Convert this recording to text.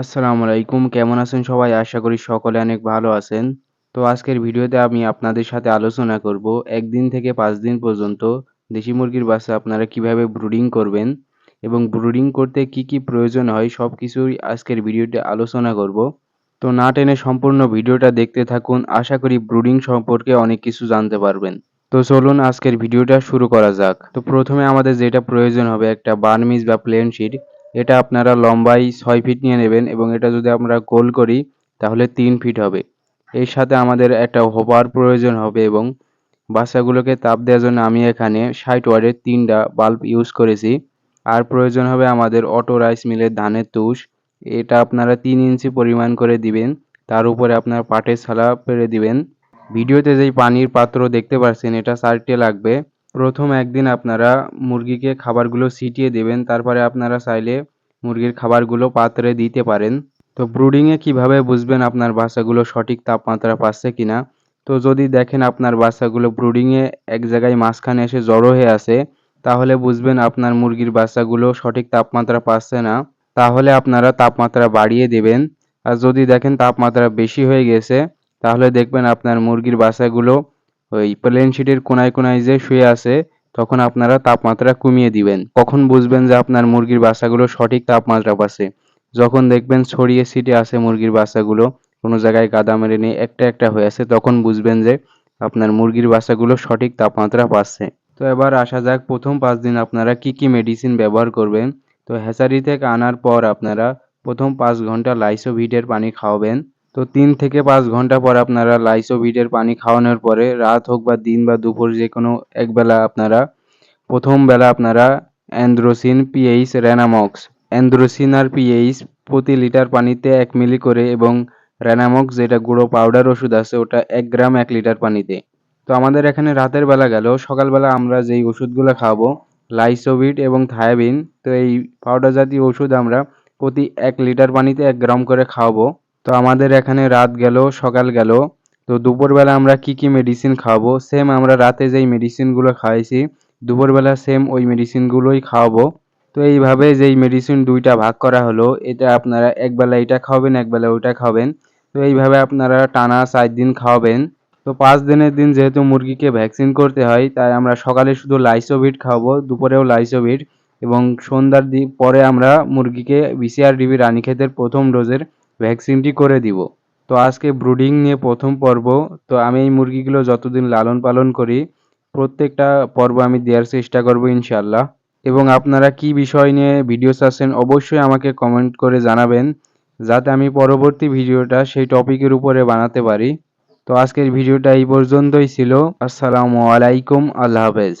আসসালামু আলাইকুম। কেমন আছেন সবাই? আশা করি সকলে অনেক ভালো আছেন। তো আজকের ভিডিওতে আমি আপনাদের সাথে আলোচনা করব একদিন থেকে পাঁচ দিন পর্যন্ত দেশি মুরগির বাচ্চা আপনারা কীভাবে ব্রুডিং করবেন এবং ব্রুডিং করতে কি কি প্রয়োজন হয় সব কিছুই আজকের ভিডিওতে আলোচনা করব। তো না টেনে সম্পূর্ণ ভিডিওটা দেখতে থাকুন। আশা করি ব্রুডিং সম্পর্কে অনেক কিছু জানতে পারবেন। তো চলুন আজকের ভিডিওটা শুরু করা যাক। তো প্রথমে আমাদের যেটা প্রয়োজন হবে একটা বার্মিজ বা প্লেন শিট। এটা আপনারা লম্বাই ছয় ফিট নিয়ে নেবেন এবং এটা যদি আমরা গোল করি, তাহলে তিন ফিট হবে। এর সাথে আমাদের একটা হোপার প্রয়োজন হবে এবং বাচ্চাগুলোকে তাপ দেওয়ার জন্য আমি এখানে ষাট ওয়ার্ডের তিনটা বাল্ব ইউজ করেছি। আর প্রয়োজন হবে আমাদের অটো রাইস মিলের ধানের তুষ। এটা আপনারা তিন ইঞ্চি পরিমাণ করে দিবেন, তার উপরে আপনার পাটের ছালা পেরে দিবেন। ভিডিওতে যেই পানির পাত্র দেখতে পাচ্ছেন, এটা চারটে লাগবে। প্রথম একদিন আপনারা মুরগিকে খাবারগুলো ছিটিয়ে দেবেন, তারপরে আপনারা চাইলে মুরগির খাবারগুলো পাত্রে দিতে পারেন। তো ব্রুডিংয়ে কীভাবে বুঝবেন আপনার বাচ্চাগুলো সঠিক তাপমাত্রা পাচ্ছে কিনা? তো যদি দেখেন আপনার বাচ্চাগুলো ব্রুডিংয়ে এক জায়গায় মাঝখানে এসে জড়ো হয়ে আছে, তাহলে বুঝবেন আপনার মুরগির বাচ্চাগুলো সঠিক তাপমাত্রা পাচ্ছে না। তাহলে আপনারা তাপমাত্রা বাড়িয়ে দেবেন। আর যদি দেখেন তাপমাত্রা বেশি হয়ে গেছে, তাহলে দেখবেন আপনার মুরগির বাচ্চাগুলো ওই প্লেন শিটের কোনায় কোনায় যে শুয়ে আছে, তখন আপনারা তাপমাত্রা কমিয়ে দিবেন। কখন বুঝবেন যে আপনার মুরগির বাচ্চাগুলো সঠিক তাপমাত্রা পাচ্ছে? যখন দেখবেন ছড়িয়ে ছিটে আছে মুরগির বাচ্চাগুলো, কোনো জায়গায় গাদা মেরে নেই একটা একটা হয়ে আছে, তখন বুঝবেন যে আপনার মুরগির বাচ্চাগুলো সঠিক তাপমাত্রা পাচ্ছে। তো এবার আসা যাক, প্রথম পাঁচ দিন আপনারা কি কি মেডিসিন ব্যবহার করবেন? তো হ্যাচারি থেকে আনার পর আপনারা প্রথম পাঁচ ঘণ্টা লাইসোভিটের পানি খাওয়াবেন। তো তিন থেকে পাঁচ ঘণ্টা পর আপনারা লাইসোভিটের পানি খাওয়ানোর পরে, রাত হোক বা দিন বা দুপুর যে কোনো একবেলা আপনারা, প্রথম বেলা আপনারা অ্যান্ড্রোসিন, পিএইচ, রেনামক্স, অ্যান্ড্রোসিন আর পিএইচ প্রতি লিটার পানিতে এক মিলি করে এবং রেনামক্স যেটা গুঁড়ো পাউডার ওষুধ আছে ওটা এক গ্রাম এক লিটার পানিতে। তো আমাদের এখানে রাতের বেলা গেল, সকালবেলা আমরা যেই ওষুধগুলো খাব লাইসোভিট এবং থায়াবিন, তো এই পাউডার জাতীয় ওষুধ আমরা প্রতি এক লিটার পানিতে এক গ্রাম করে খাওয়াবো। তো আমাদের এখানে রাত গেল, সকাল গেল। তো দুপুরবেলা আমরা কি কি মেডিসিন খাওয়াবো সেম আমরা রাতে যেই মেডিসিনগুলো খাওয়াইছি দুপুরবেলা সেম ওই মেডিসিনগুলোই খাওয়াবো। তো এইভাবে যেই মেডিসিন দুইটা ভাগ করা হলো, এটা আপনারা একবেলা এটা খাওয়াবেন, একবেলা ওইটা খাবেন তো এইভাবে আপনারা টানা চার দিন খাওয়াবেন। তো পাঁচ দিনের দিন যেহেতু মুরগিকে ভ্যাকসিন করতে হয়, তাই আমরা সকালে শুধু লাইসোভিট খাওয়াবো, দুপুরেও লাইসোভিট এবং সন্ধ্যার দি, পরে আমরা মুরগিকে বিসিআর ডিবি রানী রানীক্ষেতের প্রথম ডোজের ভ্যাকসিনটি করে দিব। তো আজকে ব্রুডিং নিয়ে প্রথম পর্ব। তো আমি এই মুরগিগুলো যতদিন লালন পালন করি, প্রত্যেকটা পর্ব আমি দেওয়ার চেষ্টা করব ইনশাল্লাহ এবং আপনারা কি বিষয় নিয়ে ভিডিও চাচ্ছেন অবশ্যই আমাকে কমেন্ট করে জানাবেন, যাতে আমি পরবর্তী ভিডিওটা সেই টপিকের উপরে বানাতে পারি। তো আজকের ভিডিওটা এই পর্যন্তই ছিল। আসসালামু আলাইকুম। আল্লাহ হাফেজ।